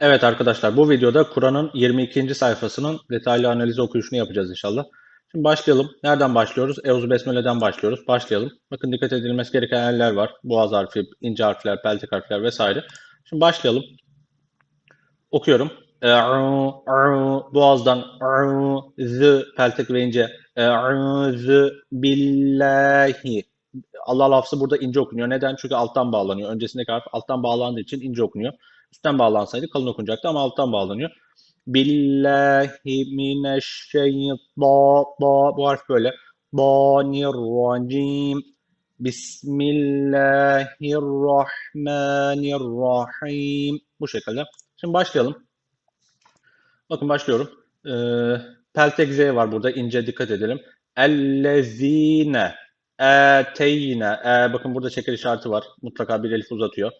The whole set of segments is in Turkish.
Evet arkadaşlar bu videoda Kur'an'ın 22. sayfasının detaylı analiz okuyuşunu yapacağız inşallah. Şimdi başlayalım. Nereden başlıyoruz? Euzu Besmele'den başlıyoruz. Başlayalım. Bakın dikkat edilmesi gereken yerler var. Boğaz harfi, ince harfler, peltek harfler vesaire. Şimdi başlayalım. Okuyorum. Boğazdan z, peltek ve ince. Billahi. Allah lafzı burada ince okunuyor. Neden? Çünkü alttan bağlanıyor. Öncesindeki harf alttan bağlandığı için ince okunuyor. Üstten bağlansaydı kalın okunacaktı ama alttan bağlanıyor. Billahi mineşşeytan bu harf böyle. Danirracim. Bismillahirrahmanirrahim. Bu şekilde. Şimdi başlayalım. Bakın başlıyorum. Ee, peltek Z var burada. ince dikkat edelim. Ellezine eteyne. E, bakın burada şeker işareti var. Mutlaka bir elif uzatıyor.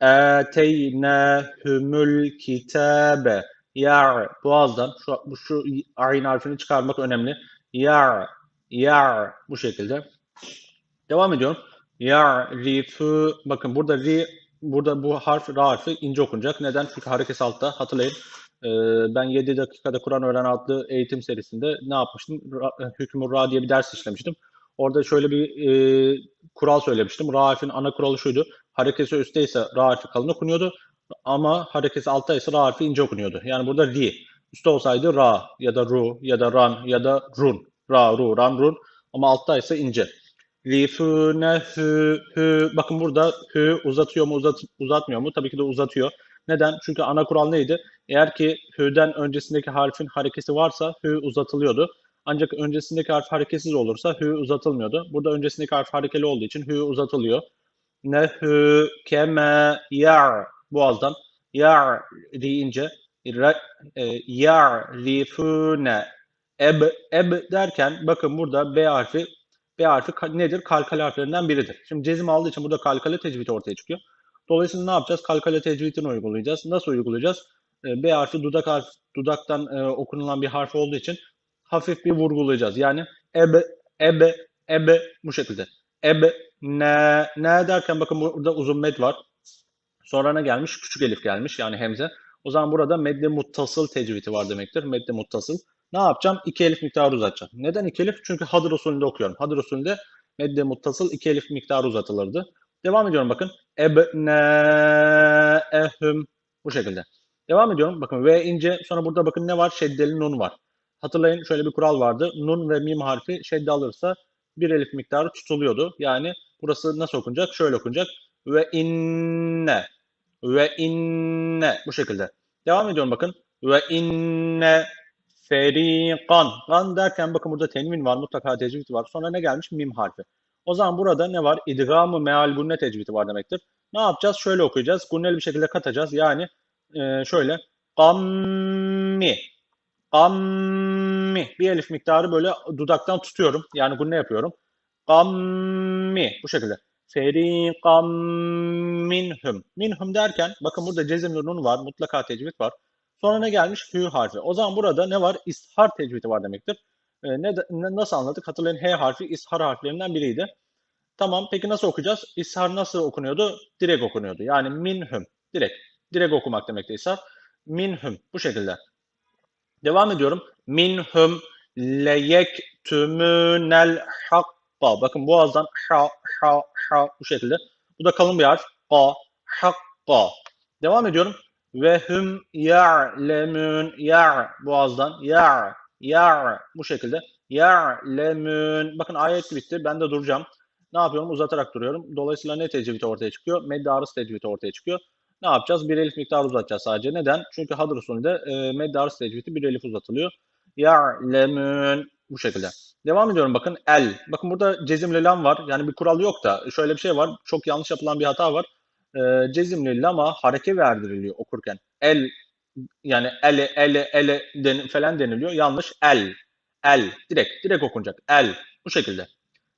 Eteynehumul kitabe. Yar. Boğazdan şu, şu ayn harfini çıkarmak önemli. Yar. Yar. Bu şekilde. Devam ediyorum. Ya'rifu. Bakın burada ri burada bu harf ra harfi ince okunacak. Neden? Çünkü hareket altta. Hatırlayın. Ee, ben 7 dakikada Kur'an öğren adlı eğitim serisinde ne yapmıştım? Hükmü ra diye bir ders işlemiştim. Orada şöyle bir e, kural söylemiştim. Ra harfinin ana kuralı şuydu. Harekesi üstteyse ra harfi kalın okunuyordu. Ama harekesi alttaysa ra harfi ince okunuyordu. Yani burada ri. Üstte olsaydı ra ya da ru ya da ran ya da run. Ra, ru, ran, run. Ama alttaysa ince. Rifune hü hü. Bakın burada hü uzatıyor mu uzat, uzatmıyor mu? Tabii ki de uzatıyor. Neden? Çünkü ana kural neydi? Eğer ki hü'den öncesindeki harfin harekesi varsa hü uzatılıyordu. Ancak öncesindeki harf hareketsiz olursa hü uzatılmıyordu. Burada öncesindeki harf harekeli olduğu için hü uzatılıyor. Nehü keme yar boğazdan yar deyince e, yar rifune eb eb derken bakın burada B harfi B harfi nedir? Kalkale harflerinden biridir. Şimdi cezim aldığı için burada kalkale tecvidi ortaya çıkıyor. Dolayısıyla ne yapacağız? Kalkale tecvidini uygulayacağız. Nasıl uygulayacağız? E, B harfi dudak harf, dudaktan e, okunulan bir harf olduğu için hafif bir vurgulayacağız. Yani ebe, ebe, ebe bu şekilde. Ebe, ne, ne derken bakın burada uzun med var. Sonra ne gelmiş? Küçük elif gelmiş yani hemze. O zaman burada medde muttasıl tecvidi var demektir. Medde muttasıl. Ne yapacağım? İki elif miktarı uzatacağım. Neden iki elif? Çünkü hadır usulünde okuyorum. Hadır usulünde medde muttasıl iki elif miktarı uzatılırdı. Devam ediyorum bakın. Ebne'ehum. Bu şekilde. Devam ediyorum. Bakın V ince. Sonra burada bakın ne var? Şeddeli nun var. Hatırlayın şöyle bir kural vardı. Nun ve mim harfi şedde alırsa bir elif miktarı tutuluyordu. Yani burası nasıl okunacak? Şöyle okunacak. Ve inne. Ve inne. Bu şekilde. Devam ediyorum bakın. Ve inne ferikan. Gan derken bakın burada tenvin var. Mutlaka tecvid var. Sonra ne gelmiş? Mim harfi. O zaman burada ne var? İdgamı meal gunne tecvidi var demektir. Ne yapacağız? Şöyle okuyacağız. Gunneli bir şekilde katacağız. Yani e, şöyle. Kammi. Kammi. Bir elif miktarı böyle dudaktan tutuyorum. Yani gunne yapıyorum. Kammi. Bu şekilde. Ferikam minhum. Minhum derken bakın burada cezimli nun var. Mutlaka tecvid var. Sonra ne gelmiş? Hü harfi. O zaman burada ne var? İshar tecvidi var demektir. E, ne, ne nasıl anladık? Hatırlayın H harfi ishar harflerinden biriydi. Tamam peki nasıl okuyacağız? İshar nasıl okunuyordu? Direkt okunuyordu. Yani minhum. Direkt. Direkt okumak demekti ishar. Minhum. Bu şekilde. Devam ediyorum. Minhum leyektümünel hakka. Bakın boğazdan ha ha ha bu şekilde. Bu da kalın bir harf. Ka hakka. Devam ediyorum. Ve hum ya'lemun ya boğazdan ya ya bu şekilde ya'lemun. Bakın ayet bitti. Ben de duracağım. Ne yapıyorum? Uzatarak duruyorum. Dolayısıyla ne tecvidi ortaya çıkıyor? Medde arız tecvidi ortaya çıkıyor. Ne yapacağız? Bir elif miktarı uzatacağız sadece. Neden? Çünkü hadır usulünde e, arız tecvidi bir elif uzatılıyor. Ya'lemun bu şekilde. Devam ediyorum bakın. El. Bakın burada cezimli lam var. Yani bir kural yok da şöyle bir şey var. Çok yanlış yapılan bir hata var. E, cezimli lama hareke verdiriliyor okurken. El yani ele ele ele den, falan deniliyor. Yanlış. El. El. Direkt. Direkt okunacak. El. Bu şekilde.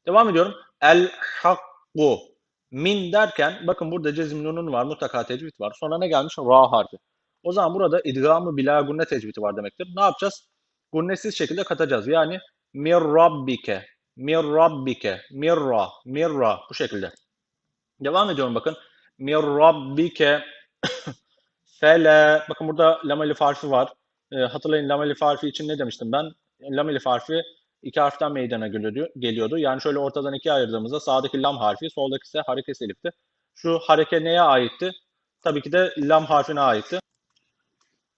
Devam ediyorum. El hakku. Min derken bakın burada cezim nunun var. Mutlaka tecvid var. Sonra ne gelmiş? Ra harfi. O zaman burada idgamı bila gunne tecvidi var demektir. Ne yapacağız? Gunnesiz şekilde katacağız. Yani mir rabbike, mir rabbike, mirra, mirra bu şekilde. Devam ediyorum bakın. Mir rabbike Fele. Bakın burada lam elif harfi var. E, hatırlayın lam elif harfi için ne demiştim ben? Lam elif harfi iki harften meydana geliyordu. Yani şöyle ortadan ikiye ayırdığımızda sağdaki lam harfi, soldaki ise hareket elifti. Şu hareke neye aitti? Tabii ki de lam harfine aitti.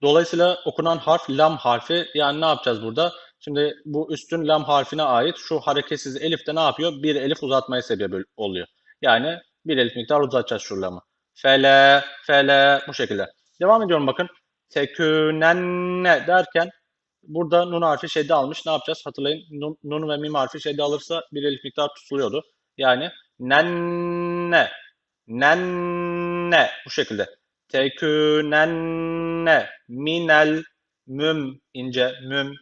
Dolayısıyla okunan harf lam harfi. Yani ne yapacağız burada? Şimdi bu üstün lam harfine ait şu hareketsiz elif de ne yapıyor? Bir elif uzatmaya sebep oluyor. Yani bir elif miktar uzatacağız şu lamı. Fele, fele bu şekilde. Devam ediyorum bakın. Tekünenne derken burada nun harfi şedde almış. Ne yapacağız? Hatırlayın nun, nun ve mim harfi şedde alırsa bir elif miktar tutuluyordu. Yani nenne, nenne bu şekilde. Tekünenne minel müm ince müm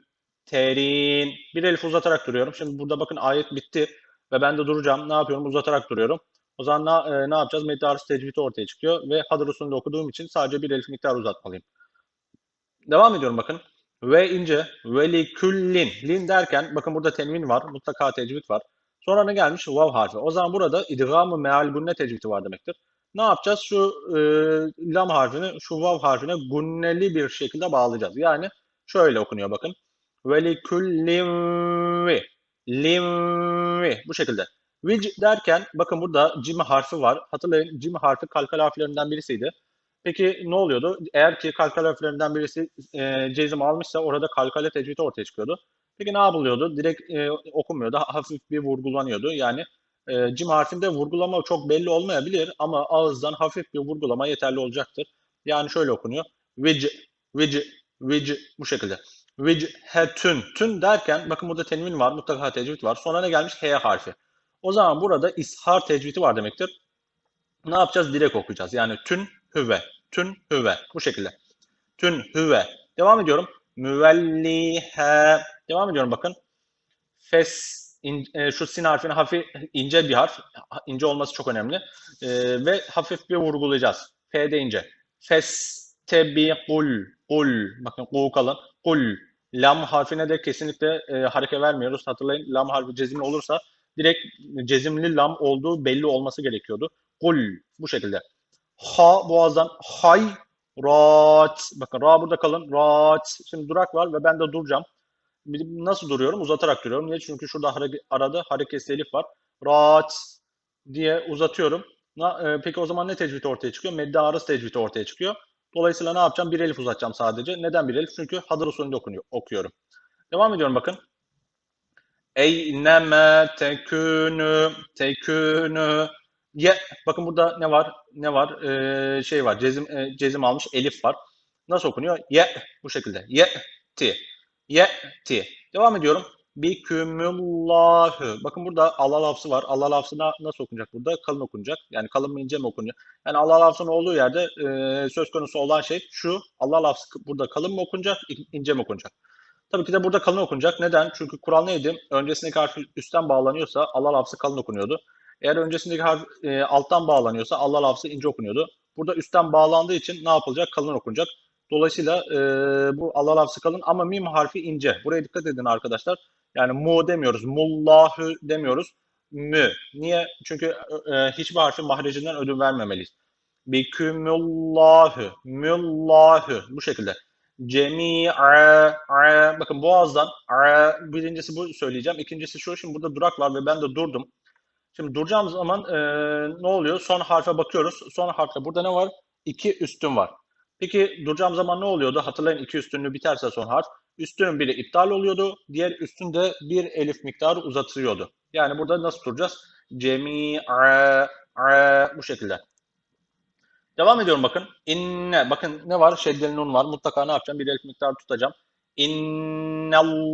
terin. Bir elif uzatarak duruyorum. Şimdi burada bakın ayet bitti ve ben de duracağım. Ne yapıyorum? Uzatarak duruyorum. O zaman ne, e, ne yapacağız? Meddi arız tecvidi ortaya çıkıyor ve hadır usulünde okuduğum için sadece bir elif miktar uzatmalıyım. Devam ediyorum bakın. Ve ince, veli küllin, lin derken bakın burada tenvin var, mutlaka tecvid var. Sonra ne gelmiş? Vav harfi. O zaman burada idgamı meal gunne tecvidi var demektir. Ne yapacağız? Şu e, lam harfini, şu vav harfine gunneli bir şekilde bağlayacağız. Yani şöyle okunuyor bakın. Veli küllin limvi bu şekilde. Vic derken bakın burada cim harfi var. Hatırlayın cim harfi kalkal harflerinden birisiydi. Peki ne oluyordu? Eğer ki kalkal harflerinden birisi e, cezim almışsa orada kalkale tecvidi ortaya çıkıyordu. Peki ne yapılıyordu? Direkt e, okunmuyordu. Hafif bir vurgulanıyordu. Yani e, cim harfinde vurgulama çok belli olmayabilir ama ağızdan hafif bir vurgulama yeterli olacaktır. Yani şöyle okunuyor. Vic, vic, vic bu şekilde. Vichetün. Tün derken bakın burada tenvin var. Mutlaka tecvid var. Sonra ne gelmiş? H harfi. O zaman burada ishar tecvidi var demektir. Ne yapacağız? Direkt okuyacağız. Yani tün hüve. Tün hüve. Bu şekilde. Tün hüve. Devam ediyorum. Müvellihe. Devam ediyorum bakın. Fes. In, e, şu sin harfini hafif ince bir harf. İnce olması çok önemli. E, ve hafif bir vurgulayacağız. F de ince. Fes tebi'ul. Kul. Bakın kul kalın. Kul. Lam harfine de kesinlikle e, hareket vermiyoruz. Hatırlayın lam harfi cezimli olursa direkt cezimli lam olduğu belli olması gerekiyordu. Kul bu şekilde. Ha boğazdan hay rat. Bakın ra burada kalın. Rat. Şimdi durak var ve ben de duracağım. Nasıl duruyorum? Uzatarak duruyorum. Niye? Çünkü şurada hareket, arada hareketsiz elif var. Rat diye uzatıyorum. Na, e, peki o zaman ne tecvidi ortaya çıkıyor? Medde arız tecvidi ortaya çıkıyor. Dolayısıyla ne yapacağım? Bir elif uzatacağım sadece. Neden bir elif? Çünkü hadır usulünde okunuyor, okuyorum. Devam ediyorum bakın. Eyneme tekünü tekünü ye. Bakın burada ne var? Ne var? Ee, şey var. Cezim e, cezim almış. Elif var. Nasıl okunuyor? Ye. Bu şekilde. Ye ti. Ye ti. Devam ediyorum. Bikümüllahü. Bakın burada Allah lafzı var. Allah lafzı nasıl okunacak burada? Kalın okunacak. Yani kalın mı ince mi okunacak? Yani Allah lafzının olduğu yerde e, söz konusu olan şey şu. Allah lafzı burada kalın mı okunacak, ince mi okunacak? Tabii ki de burada kalın okunacak. Neden? Çünkü Kur'an neydi? Öncesindeki harf üstten bağlanıyorsa Allah lafzı kalın okunuyordu. Eğer öncesindeki harf e, alttan bağlanıyorsa Allah lafzı ince okunuyordu. Burada üstten bağlandığı için ne yapılacak? Kalın okunacak. Dolayısıyla e, bu Allah lafzı kalın ama mim harfi ince. Buraya dikkat edin arkadaşlar. Yani mu demiyoruz, mullahu demiyoruz, mü. Niye? Çünkü e, hiçbir harfin mahrecinden ödün vermemeliyiz. Bikümullahu, mullahu bu şekilde. Cemi'a, bakın boğazdan a, birincisi bu söyleyeceğim. İkincisi şu, şimdi burada durak var ve ben de durdum. Şimdi duracağım zaman e, ne oluyor? Son harfe bakıyoruz. Son harfte burada ne var? İki üstün var. Peki duracağım zaman ne oluyordu? Hatırlayın iki üstünlüğü biterse son harf. Üstünün biri iptal oluyordu. Diğer üstün de bir elif miktarı uzatılıyordu. Yani burada nasıl duracağız? Cemi'a bu şekilde. Devam ediyorum bakın. İnne. Bakın ne var? Şeddeli nun var. Mutlaka ne yapacağım? Bir elif miktarı tutacağım. İnnallâhe.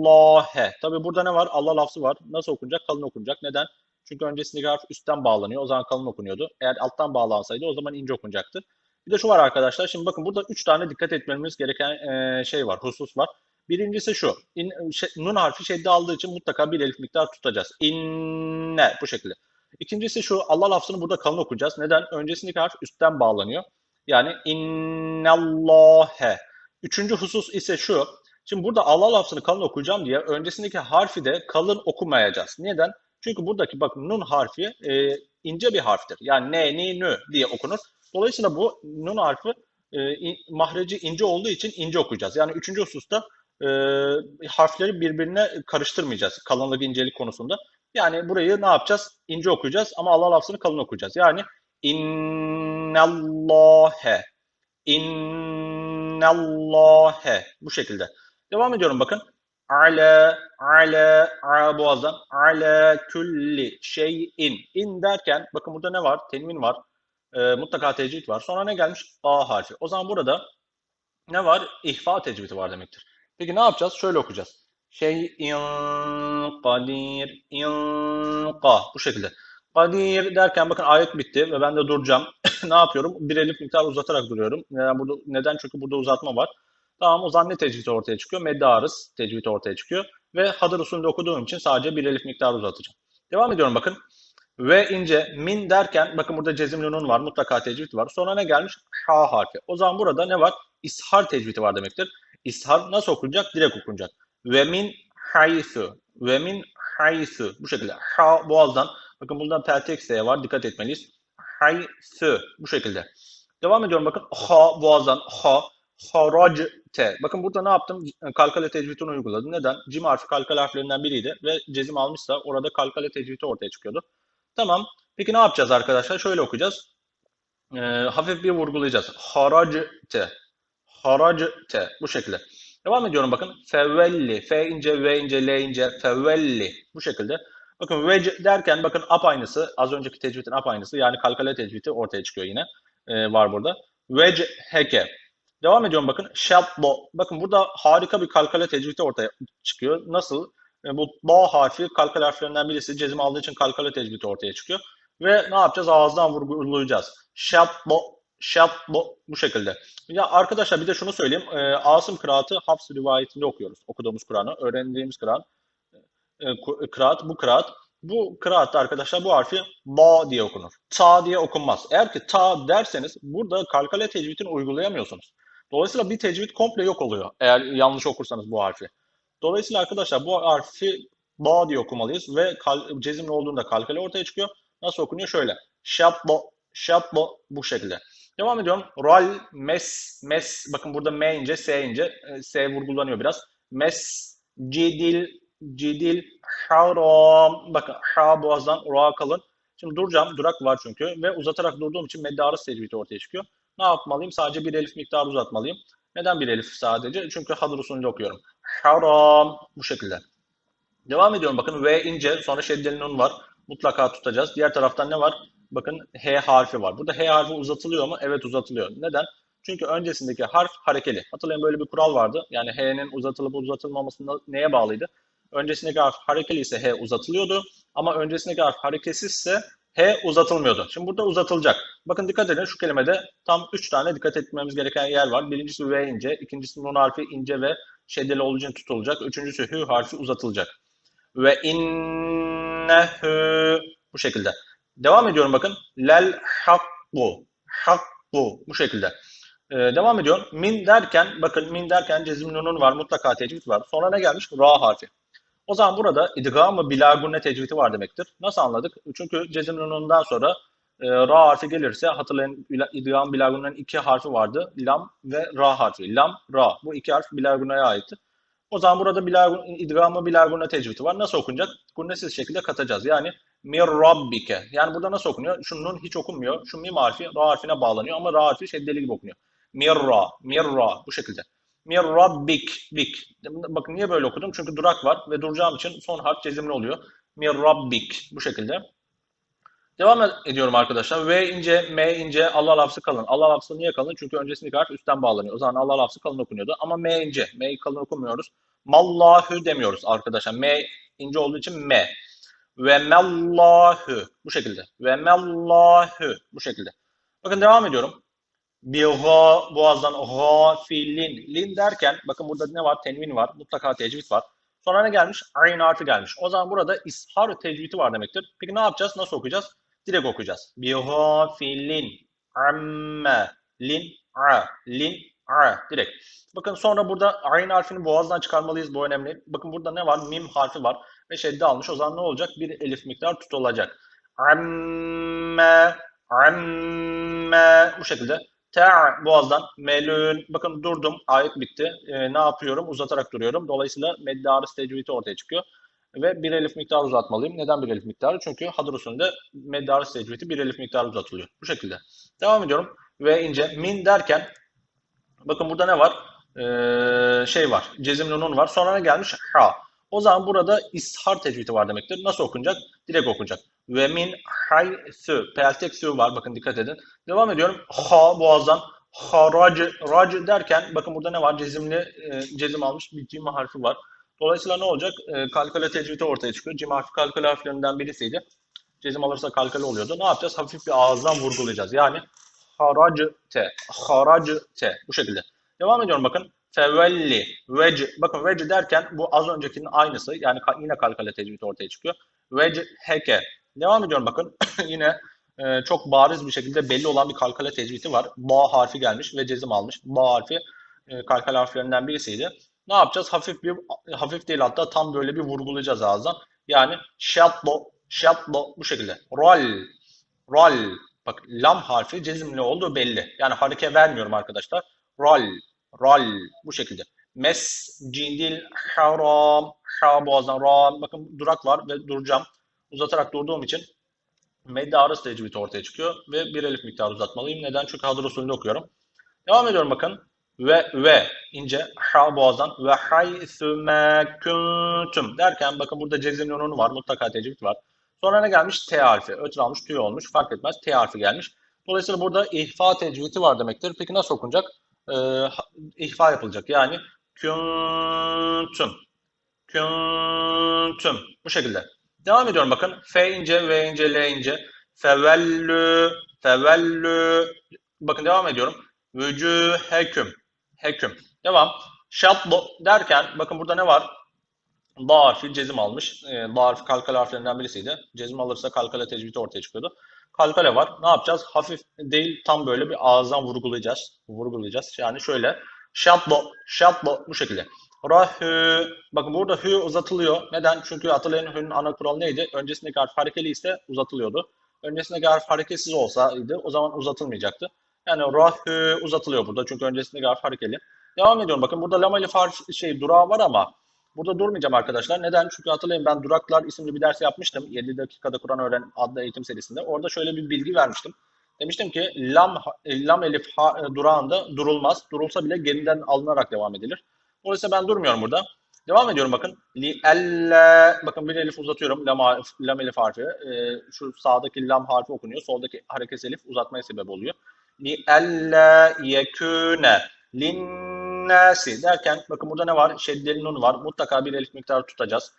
Tabi burada ne var? Allah lafzı var. Nasıl okunacak? Kalın okunacak. Neden? Çünkü öncesindeki harf üstten bağlanıyor. O zaman kalın okunuyordu. Eğer alttan bağlansaydı o zaman ince okunacaktı. Bir de şu var arkadaşlar. Şimdi bakın burada üç tane dikkat etmemiz gereken e, şey var, husus var. Birincisi şu. In, şey, nun harfi şedde aldığı için mutlaka bir elif miktar tutacağız. İnne bu şekilde. İkincisi şu. Allah lafzını burada kalın okuyacağız. Neden? Öncesindeki harf üstten bağlanıyor. Yani innallâhe. Üçüncü husus ise şu. Şimdi burada Allah lafzını kalın okuyacağım diye öncesindeki harfi de kalın okumayacağız. Neden? Çünkü buradaki bakın nun harfi e, ince bir harftir. Yani ne, ni, nü diye okunur. Dolayısıyla bu nun harfi e, in, mahreci ince olduğu için ince okuyacağız. Yani üçüncü hususta e, harfleri birbirine karıştırmayacağız kalınlık incelik konusunda. Yani burayı ne yapacağız? İnce okuyacağız ama Allah lafzını kalın okuyacağız. Yani innallâhe innallâhe bu şekilde. Devam ediyorum bakın. Ala, ala, a boğazdan. Ala külli şeyin. In derken bakın burada ne var? Tenvin var. E, mutlaka tecvid var. Sonra ne gelmiş? A harfi. O zaman burada ne var? İhfa tecvidi var demektir. Peki ne yapacağız? Şöyle okuyacağız. Şeyin kadir inqa bu şekilde. Kadir derken bakın ayet bitti ve ben de duracağım. ne yapıyorum? Bir elif miktar uzatarak duruyorum. Yani burada, neden? Çünkü burada uzatma var. Tamam o zaman ne tecvidi ortaya çıkıyor? Meddarız tecvidi ortaya çıkıyor. Ve hadır usulünde okuduğum için sadece bir elif miktar uzatacağım. Devam ediyorum bakın. Ve ince min derken bakın burada cezimli nun var. Mutlaka tecvid var. Sonra ne gelmiş? Ha harfi. O zaman burada ne var? İshar tecvidi var demektir. İshar nasıl okunacak? Direkt okunacak. Ve min haythu. Ve min haythu. Bu şekilde. Ha boğazdan. Bakın burada peltek var. Dikkat etmeliyiz. Haythu. Bu şekilde. Devam ediyorum bakın. Ha boğazdan. Ha. Haracte. Bakın burada ne yaptım? Kalkale tecvidini uyguladım. Neden? Cim harfi kalkale harflerinden biriydi ve cezim almışsa orada kalkale tecvidi ortaya çıkıyordu. Tamam. Peki ne yapacağız arkadaşlar? Şöyle okuyacağız. Ee, hafif bir vurgulayacağız. Haracte. Haracte. Bu şekilde. Devam ediyorum bakın. Fevvelli. F ince, V ince, L ince. Fevvelli. Bu şekilde. Bakın vec derken bakın ap aynısı. Az önceki tecvidin ap aynısı. Yani kalkale tecvidi ortaya çıkıyor yine. Ee, var burada. Vec heke. Devam ediyorum bakın. Şabbo. Bakın burada harika bir kalkale tecvidi ortaya çıkıyor. Nasıl? E, bu ba harfi kalkale harflerinden birisi cezim aldığı için kalkale tecvidi ortaya çıkıyor. Ve ne yapacağız? Ağızdan vurgulayacağız. Şabbo. Şabbo. Bu şekilde. Ya arkadaşlar bir de şunu söyleyeyim. E, Asım kıraatı Hafs rivayetinde okuyoruz. Okuduğumuz Kur'an'ı. Öğrendiğimiz Kur'an. E, kıraat. Bu kıraat. Bu kıraatta arkadaşlar bu harfi ba diye okunur. Ta diye okunmaz. Eğer ki ta derseniz burada kalkale tecvidini uygulayamıyorsunuz. Dolayısıyla bir tecvid komple yok oluyor eğer yanlış okursanız bu harfi. Dolayısıyla arkadaşlar bu harfi ba diye okumalıyız ve kal, cezimli olduğunda kalkale ortaya çıkıyor. Nasıl okunuyor? Şöyle. Şapbo, şapbo bu şekilde. Devam ediyorum. Ral, mes, mes. Bakın burada m ince, s ince. E, s vurgulanıyor biraz. Mes, cidil, cidil, haram. Bakın ha boğazdan ra kalın. Şimdi duracağım. Durak var çünkü. Ve uzatarak durduğum için meddarı tecvidi ortaya çıkıyor ne yapmalıyım? Sadece bir elif miktarı uzatmalıyım. Neden bir elif sadece? Çünkü hadır usulünde okuyorum. Haram. Bu şekilde. Devam ediyorum. Bakın V ince. Sonra şeddeli nun var. Mutlaka tutacağız. Diğer taraftan ne var? Bakın H harfi var. Burada H harfi uzatılıyor mu? Evet uzatılıyor. Neden? Çünkü öncesindeki harf harekeli. Hatırlayın böyle bir kural vardı. Yani H'nin uzatılıp uzatılmamasında neye bağlıydı? Öncesindeki harf harekeli ise H uzatılıyordu. Ama öncesindeki harf hareketsizse H uzatılmıyordu. Şimdi burada uzatılacak. Bakın dikkat edin şu kelimede tam 3 tane dikkat etmemiz gereken yer var. Birincisi V ince, ikincisi nun harfi ince ve şeddeli olduğu için tutulacak. Üçüncüsü hü harfi uzatılacak. Ve innehu bu şekilde. Devam ediyorum bakın. Lel hakku. Hakku bu şekilde. Ee, devam ediyorum. Min derken bakın min derken cezim nunun var. Mutlaka tecvid var. Sonra ne gelmiş? Ra harfi. O zaman burada idgam-ı bilagunne tecvidi var demektir. Nasıl anladık? Çünkü cezimlunundan sonra e, ra harfi gelirse hatırlayın idgam bilagunne'nin iki harfi vardı. Lam ve ra harfi. Lam, ra. Bu iki harf bilagunneye aittir. O zaman burada bilagun, idgamı bilagunne tecvidi var. Nasıl okunacak? Gunnesiz şekilde katacağız. Yani mir rabbike. Yani burada nasıl okunuyor? Şunun hiç okunmuyor. Şu mim harfi ra harfine bağlanıyor ama ra harfi şeddeli gibi okunuyor. Mirra, mirra bu şekilde. Mir rabbik, bik. Bakın niye böyle okudum? Çünkü durak var ve duracağım için son harf cezimli oluyor. Mir rabbik. Bu şekilde. Devam ediyorum arkadaşlar. V ince, M ince, Allah lafzı kalın. Allah lafzı niye kalın? Çünkü öncesindeki harf üstten bağlanıyor. O zaman Allah lafzı kalın okunuyordu. Ama M ince. M'yi kalın okumuyoruz. Mallahu demiyoruz arkadaşlar. M ince olduğu için M. Ve mellahu. Bu şekilde. Ve mellahu. Bu şekilde. Bakın devam ediyorum bir ga boğazdan gafilin. Lin derken bakın burada ne var? Tenvin var. Mutlaka tecvid var. Sonra ne gelmiş? Ayn harfi gelmiş. O zaman burada ishar tecvidi var demektir. Peki ne yapacağız? Nasıl okuyacağız? Direkt okuyacağız. Bi gafilin amme lin a lin a direkt. Bakın sonra burada ayn harfini boğazdan çıkarmalıyız. Bu önemli. Bakın burada ne var? Mim harfi var ve şedde almış. O zaman ne olacak? Bir elif miktar tutulacak. Amme amme bu şekilde. Ter boğazdan melün. Bakın durdum. Ayet bitti. E, ne yapıyorum? Uzatarak duruyorum. Dolayısıyla meddarı tecvidi ortaya çıkıyor. Ve bir elif miktarı uzatmalıyım. Neden bir elif miktarı? Çünkü hadır usulünde meddarı tecvidi bir elif miktarı uzatılıyor. Bu şekilde. Devam ediyorum. Ve ince. Min derken bakın burada ne var? Ee, şey var. Cezim nunun var. Sonra ne gelmiş? Ha. O zaman burada ishar tecvidi var demektir. Nasıl okunacak? Direkt okunacak. Ve min haythu. Peltek sü var. Bakın dikkat edin. Devam ediyorum. Ha boğazdan. Harac. Rac derken bakın burada ne var? Cezimli e, cezim almış bir cim harfi var. Dolayısıyla ne olacak? E, kalkale tecvidi ortaya çıkıyor. Cim harfi kalkale harflerinden birisiydi. Cezim alırsa kalkale oluyordu. Ne yapacağız? Hafif bir ağızdan vurgulayacağız. Yani haracte. Haracte. Bu şekilde. Devam ediyorum bakın. Fevelli, vec. Bakın vec derken bu az öncekinin aynısı. Yani yine kalkale tecvidi ortaya çıkıyor. Vec heke. Devam ediyorum bakın. yine e, çok bariz bir şekilde belli olan bir kalkale tecvidi var. Ba harfi gelmiş ve cezim almış. Ba harfi e, kalkale harflerinden birisiydi. Ne yapacağız? Hafif bir hafif değil hatta tam böyle bir vurgulayacağız ağızdan. Yani şatlo, şatlo bu şekilde. Rol, rol. Bak lam harfi cezimli olduğu belli. Yani hareke vermiyorum arkadaşlar. Rol, rol bu şekilde. Mescidil haram, ha boğazdan ram. Bakın durak var ve duracağım. Uzatarak durduğum için medde arız tecvidi ortaya çıkıyor ve bir elif miktarı uzatmalıyım. Neden? Çünkü hadır usulünde okuyorum. Devam ediyorum bakın. Ve ve ince ha boğazdan ve haythüme kuntum derken bakın burada cezim nunun var. Mutlaka tecvid var. Sonra ne gelmiş? T harfi. Ötür almış, tüy olmuş. Fark etmez. T harfi gelmiş. Dolayısıyla burada ihfa tecvidi var demektir. Peki nasıl okunacak? Ee, ihfa yapılacak. Yani kuntum. Kuntum. Bu şekilde. Devam ediyorum bakın. F ince, V ince, L ince. Fevellü, fevellü. Bakın devam ediyorum. Vücüheküm. Heküm. Devam. Şatlo derken bakın burada ne var? Da harfi cezim almış. E, da harfi kalkale harflerinden birisiydi. Cezim alırsa kalkale tecvidi ortaya çıkıyordu. Kalkale var. Ne yapacağız? Hafif değil tam böyle bir ağızdan vurgulayacağız. Vurgulayacağız. Yani şöyle. Şatlo, şatlo bu şekilde. Rahü. Bakın burada hü uzatılıyor. Neden? Çünkü hatırlayın hü'nün ana kuralı neydi? Öncesindeki harf harekeli ise uzatılıyordu. Öncesindeki harf hareketsiz olsaydı o zaman uzatılmayacaktı. Yani rahü uzatılıyor burada çünkü öncesindeki harf harekeli. Devam ediyorum. Bakın burada lam elif şey durağı var ama burada durmayacağım arkadaşlar. Neden? Çünkü hatırlayın ben Duraklar isimli bir ders yapmıştım. 7 dakikada Kur'an öğren adlı eğitim serisinde. Orada şöyle bir bilgi vermiştim. Demiştim ki lam lam elif ha, durağında durulmaz. Durulsa bile geriden alınarak devam edilir. Dolayısıyla ben durmuyorum burada. Devam ediyorum bakın. Li elle bakın bir elif uzatıyorum. Lam, lam elif harfi. Ee, şu sağdaki lam harfi okunuyor. Soldaki hareket elif uzatmaya sebep oluyor. Li elle yekune linnasi derken bakın burada ne var? Şeddeli nun var. Mutlaka bir elif miktarı tutacağız.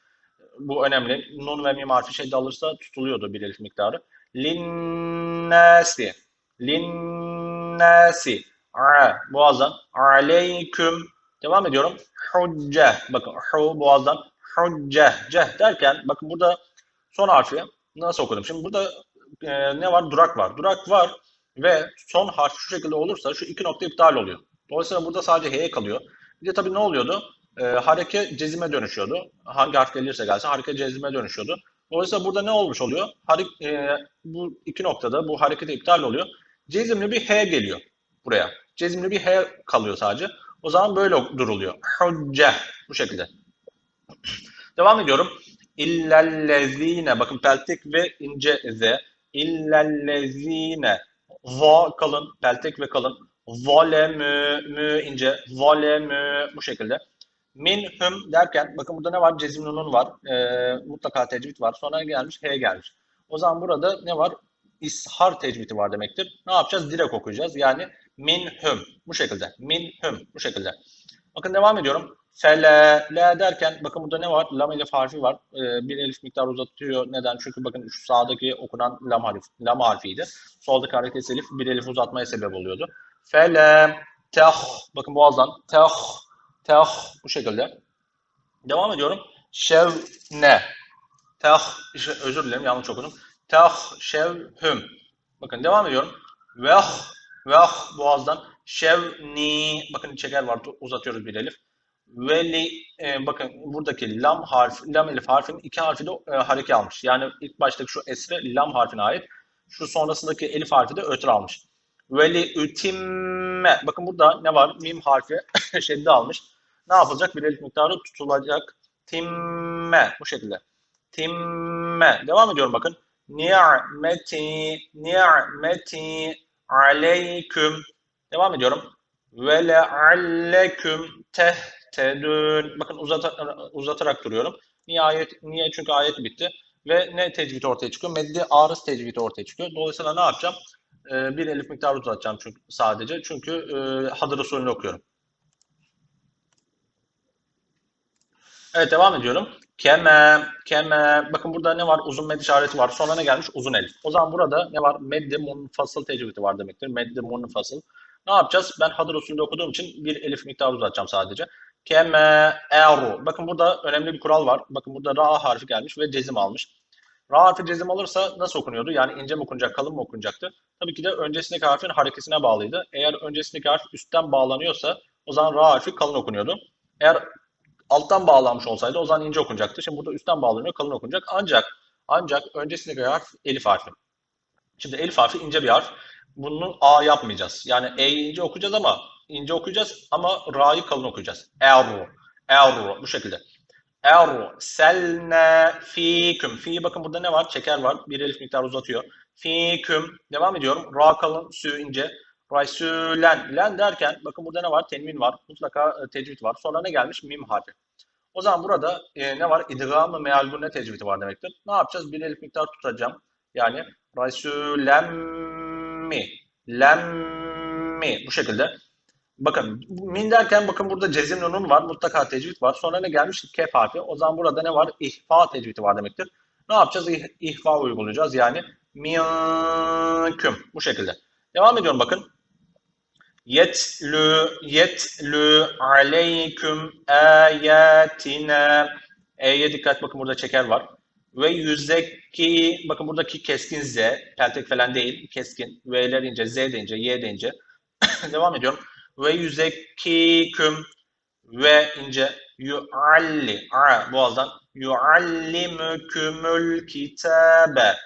Bu önemli. Nun ve mim harfi şedde alırsa tutuluyordu bir elif miktarı. Linnasi linnasi boğazdan aleyküm devam ediyorum. Hucce bakın hu boğazdan hucce ceh derken bakın burada son harfi nasıl okudum? Şimdi burada e, ne var? Durak var. Durak var ve son harf şu şekilde olursa şu iki nokta iptal oluyor. Dolayısıyla burada sadece h'ye kalıyor. Bir de tabii ne oluyordu? E, hareke cezime dönüşüyordu. Hangi harf gelirse gelsin hareke cezime dönüşüyordu. Dolayısıyla burada ne olmuş oluyor? Hare, e, bu iki noktada bu hareket iptal oluyor. Cezimli bir h geliyor buraya. Cezimli bir h kalıyor sadece. O zaman böyle duruluyor. Hucce. Bu şekilde. Devam ediyorum. İllellezine. Bakın peltek ve ince z. İllellezine. Va kalın. Peltek ve kalın. Zalemü. Mü ince. Zalemü. Bu şekilde. Minhum derken bakın burada ne var? Cezim nunun var. E, mutlaka tecvid var. Sonra gelmiş H gelmiş. O zaman burada ne var? İshar tecvidi var demektir. Ne yapacağız? Direkt okuyacağız. Yani minhum. Bu şekilde. Minhum. Bu şekilde. Bakın devam ediyorum. Fele, le derken bakın burada ne var? Lam elif harfi var. Ee, bir elif miktar uzatıyor. Neden? Çünkü bakın şu sağdaki okunan lam, harf, lam harfiydi. Soldaki hareket elif bir elif uzatmaya sebep oluyordu. Fele, teh. Bakın boğazdan. Teh Teh bu şekilde. Devam ediyorum. Şevne. Teh, işte özür dilerim yanlış okudum. Teh, şevhüm. Bakın devam ediyorum. Veh, veh boğazdan. Şevni. Bakın çeker var uzatıyoruz bir elif. Veli, e, bakın buradaki lam harf, lam elif harfinin iki harfi de e, hareke almış. Yani ilk baştaki şu esre lam harfine ait. Şu sonrasındaki elif harfi de ötür almış. Ve li utimme. Bakın burada ne var? Mim harfi şedde almış. Ne yapılacak? Bir elif miktarı tutulacak. Timme. Bu şekilde. Timme. Devam ediyorum bakın. Ni'meti, ni'meti aleyküm. Devam ediyorum. Ve lealleküm tehtedün. Bakın uzat, uzatarak duruyorum. Niye ayet? Niye? Çünkü ayet bitti. Ve ne tecvid ortaya çıkıyor? Meddi arız tecvidi ortaya çıkıyor. Dolayısıyla ne yapacağım? Ee, bir elif miktarı uzatacağım çünkü sadece. Çünkü e, hadır usulünü okuyorum. Evet devam ediyorum. Keme, keme. Bakın burada ne var? Uzun med işareti var. Sonra ne gelmiş? Uzun elif. O zaman burada ne var? Meddi munfasıl tecvidi var demektir. Meddi munfasıl. Ne yapacağız? Ben hadır usulünde okuduğum için bir elif miktarı uzatacağım sadece. Keme, eru. Bakın burada önemli bir kural var. Bakın burada ra harfi gelmiş ve cezim almış. Ra harfi cezim alırsa nasıl okunuyordu? Yani ince mi okunacak, kalın mı okunacaktı? Tabii ki de öncesindeki harfin harekesine bağlıydı. Eğer öncesindeki harf üstten bağlanıyorsa o zaman ra harfi kalın okunuyordu. Eğer alttan bağlanmış olsaydı o zaman ince okunacaktı. Şimdi burada üstten bağlanıyor, kalın okunacak. Ancak ancak öncesindeki harf elif harfi. Şimdi elif harfi ince bir harf. Bunu A yapmayacağız. Yani E'yi ince okuyacağız ama ince okuyacağız ama Ra'yı kalın okuyacağız. Erru. Erru. Bu şekilde. Erru. Selne fiküm. Fi bakın burada ne var? Çeker var. Bir elif miktar uzatıyor. Fiküm. Devam ediyorum. Ra kalın, sü ince. Rasulен. Len derken bakın burada ne var? Tenvin var. Mutlaka e, tecvid var. Sonra ne gelmiş? Mim harfi. O zaman burada e, ne var? İdgam-ı mealgunne tecvidi var demektir. Ne yapacağız? Bir elif miktar tutacağım. Yani Rasulemmi. Lemmi. Bu şekilde. Bakın min derken bakın burada cezim nunun var. Mutlaka tecvid var. Sonra ne gelmiş? Kef harfi. O zaman burada ne var? İhfa tecvidi var demektir. Ne yapacağız? İh, ihfa uygulayacağız. Yani minküm. Bu şekilde. Devam ediyorum bakın. Yetlü, yetlü aleyküm ayetine. E'ye dikkat bakın burada çeker var. Ve yüzdeki, bakın buradaki keskin Z, peltek falan değil, keskin. V'ler ince, Z deyince, Y deyince. Devam ediyorum. Ve yüzekkiküm ve ince yualli, a boğazdan yuallimükümül kitabe.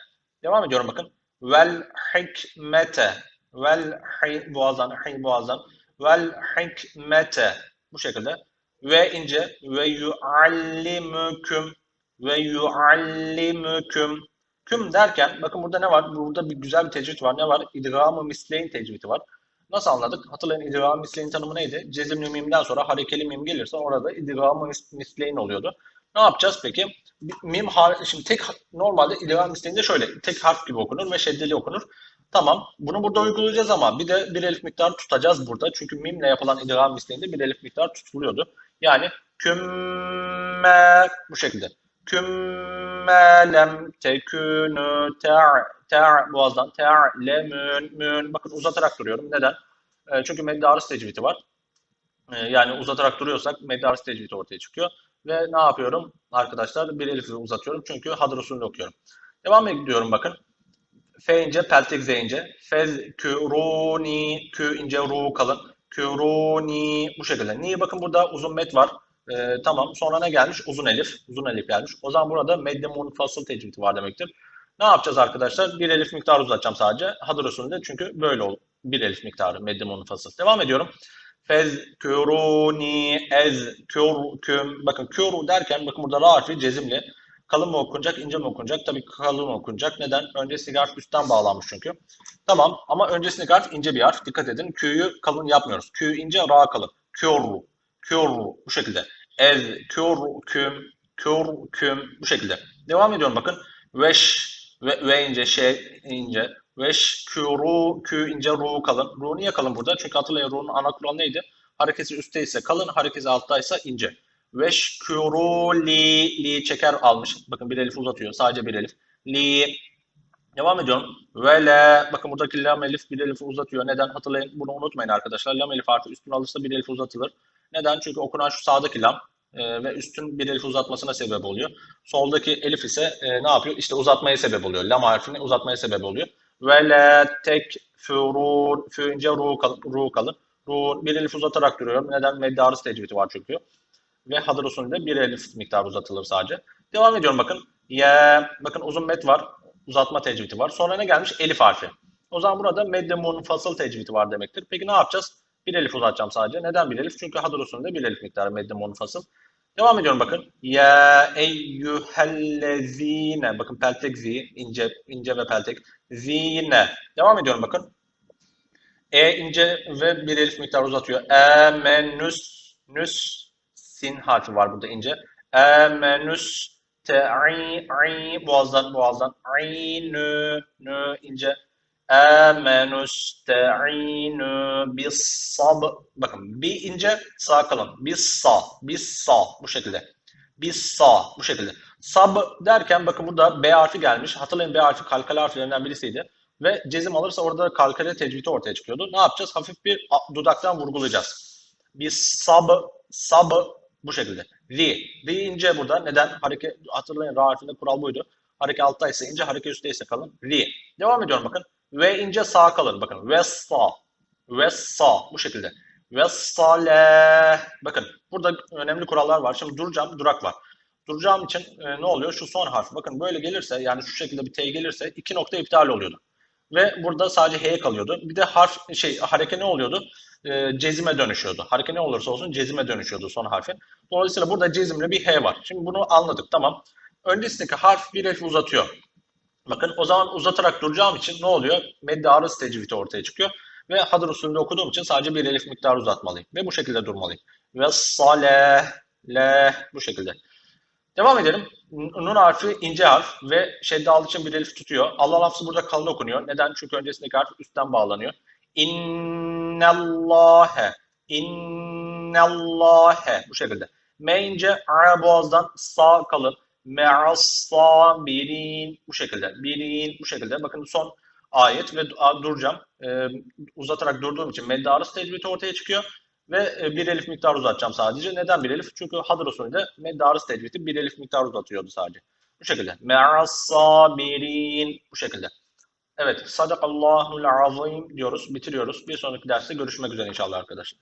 Devam ediyorum bakın. Vel hikmete, vel hi, boğazdan, hi boğazdan, vel hikmete. Bu şekilde. Ve ince ve yuallimüküm ve yuallimüküm. Küm derken bakın burada ne var? Burada bir güzel bir tecvid var. Ne var? İdgam-ı misleyin tecvidi var. Nasıl anladık? Hatırlayın idgam-ı misleyin tanımı neydi? Cezimli mimden sonra harekeli mim gelirse orada idgam-ı misleyin oluyordu. Ne yapacağız peki? Mim şimdi tek normalde idgam misleyinde şöyle tek harf gibi okunur ve şeddeli okunur. Tamam. Bunu burada uygulayacağız ama bir de bir elif miktarı tutacağız burada. Çünkü mimle yapılan idgam misleyinde bir elif miktarı tutuluyordu. Yani kümme bu şekilde. Kümme lem tekünü te' te' boğazdan te'lemün mün. Bakın uzatarak duruyorum. Neden? E, çünkü meddarız tecvidi var. E, yani uzatarak duruyorsak meddarız tecvidi ortaya çıkıyor. Ve ne yapıyorum arkadaşlar? Bir elifi uzatıyorum. Çünkü hadır usulünü okuyorum. Devam ediyorum bakın. F ince, peltek Z ince. Fez küruni, kü ince, ru kalın. Küruni bu şekilde. Niye? Bakın burada uzun met var. Ee, tamam. Sonra ne gelmiş? Uzun elif. Uzun elif gelmiş. O zaman burada medde munfasıl tecvidi var demektir. Ne yapacağız arkadaşlar? Bir elif miktarı uzatacağım sadece. Hadır usulünde çünkü böyle olur. Bir elif miktarı medde munfasıl. Devam ediyorum. Fezküruni ezkürküm. Bakın kuru derken bakın burada ra harfi cezimli. Kalın mı okunacak, ince mi okunacak? Tabii kalın okunacak. Neden? Öncesindeki harf üstten bağlanmış çünkü. Tamam ama öncesindeki harf ince bir harf. Dikkat edin. Q'yu kalın yapmıyoruz. Q ince, ra kalın. Kürru. Kürru. Bu şekilde. Ez, kürküm, kürküm. Bu şekilde. Devam ediyorum bakın. Veş, ve, ve ince, şey ince. Veş, kürru, kü ince, ru kalın. Ru niye kalın burada? Çünkü hatırlayın ru'nun ana kuralı neydi? Hareketi üstte ise kalın, hareketi altta ise ince. Veşkuru li, li çeker almış. Bakın bir elif uzatıyor. Sadece bir elif. Li. Devam ediyorum. Ve le. Bakın buradaki lam elif bir elif uzatıyor. Neden? Hatırlayın. Bunu unutmayın arkadaşlar. Lam elif harfi üstüne alırsa bir elif uzatılır. Neden? Çünkü okunan şu sağdaki lam e, ve üstün bir elif uzatmasına sebep oluyor. Soldaki elif ise e, ne yapıyor? İşte uzatmaya sebep oluyor. Lam harfini uzatmaya sebep oluyor. Ve le tek furun. Fü ince ru kalın. Ru bir elif uzatarak duruyorum. Neden? Meddarız tecvidi var çünkü ve hadır usulünde bir elif miktarı uzatılır sadece. Devam ediyorum bakın. Ya bakın uzun met var. Uzatma tecvidi var. Sonra ne gelmiş? Elif harfi. O zaman burada medde munfasıl tecvidi var demektir. Peki ne yapacağız? Bir elif uzatacağım sadece. Neden bir elif? Çünkü hadır usulünde bir elif miktarı medde munfasıl. Devam ediyorum bakın. Ya eyyühellezine. Bakın peltek zi. ince, ince ve peltek. Zine. Devam ediyorum bakın. E ince ve bir elif miktarı uzatıyor. Emenüs. Nüs. Sin harfi var burada ince. Emenüs. Te'i. i Boğazdan boğazdan. i nü. Nü ince. Amenüste'inu bis sab. Bakın bir ince sağ kalın. Bis sa. Bis sa. Bu şekilde. Bis sa. Bu şekilde. Sab derken bakın burada B harfi gelmiş. Hatırlayın B harfi kalkale harflerinden birisiydi. Ve cezim alırsa orada kalkale tecvidi ortaya çıkıyordu. Ne yapacağız? Hafif bir dudaktan vurgulayacağız. Bis sab. Sab. Bu şekilde. Ri. Ri ince burada. Neden? Hareket hatırlayın ra harfinde kural buydu. Hareket alttaysa ince, hareket üstteyse kalın. Ri. Devam ediyorum bakın. Ve ince sağ kalır. Bakın. Ve sağ. Ve sağ. Bu şekilde. Ve sale. Bakın. Burada önemli kurallar var. Şimdi duracağım. Durak var. Duracağım için e, ne oluyor? Şu son harf. Bakın böyle gelirse yani şu şekilde bir T gelirse iki nokta iptal oluyordu. Ve burada sadece H kalıyordu. Bir de harf şey hareke ne oluyordu? E, cezime dönüşüyordu. Hareke ne olursa olsun cezime dönüşüyordu son harfi. Dolayısıyla burada cezimli bir H var. Şimdi bunu anladık. Tamam. Öncesindeki harf bir elif uzatıyor. Bakın o zaman uzatarak duracağım için ne oluyor? Medde arız tecvidi ortaya çıkıyor. Ve hadır usulünde okuduğum için sadece bir elif miktarı uzatmalıyım. Ve bu şekilde durmalıyım. Ve sale, le bu şekilde. Devam edelim. Nun harfi ince harf ve şedde aldığı için bir elif tutuyor. Allah lafzı burada kalın okunuyor. Neden? Çünkü öncesindeki harf üstten bağlanıyor. İnnallâhe. İnnallâhe. Bu şekilde. Me ince, a boğazdan sağ kalın. Me'as sabirin. Bu şekilde. Birin. Bu şekilde. Bakın son ayet ve duracağım. Ee, uzatarak durduğum için medde arası tecvidi ortaya çıkıyor. Ve e, bir elif miktar uzatacağım sadece. Neden bir elif? Çünkü hadır usulünde medde arası tecvidi bir elif miktar uzatıyordu sadece. Bu şekilde. Me'as sabirin. Bu şekilde. Evet. Sadakallahul azim diyoruz. Bitiriyoruz. Bir sonraki derste görüşmek üzere inşallah arkadaşlar.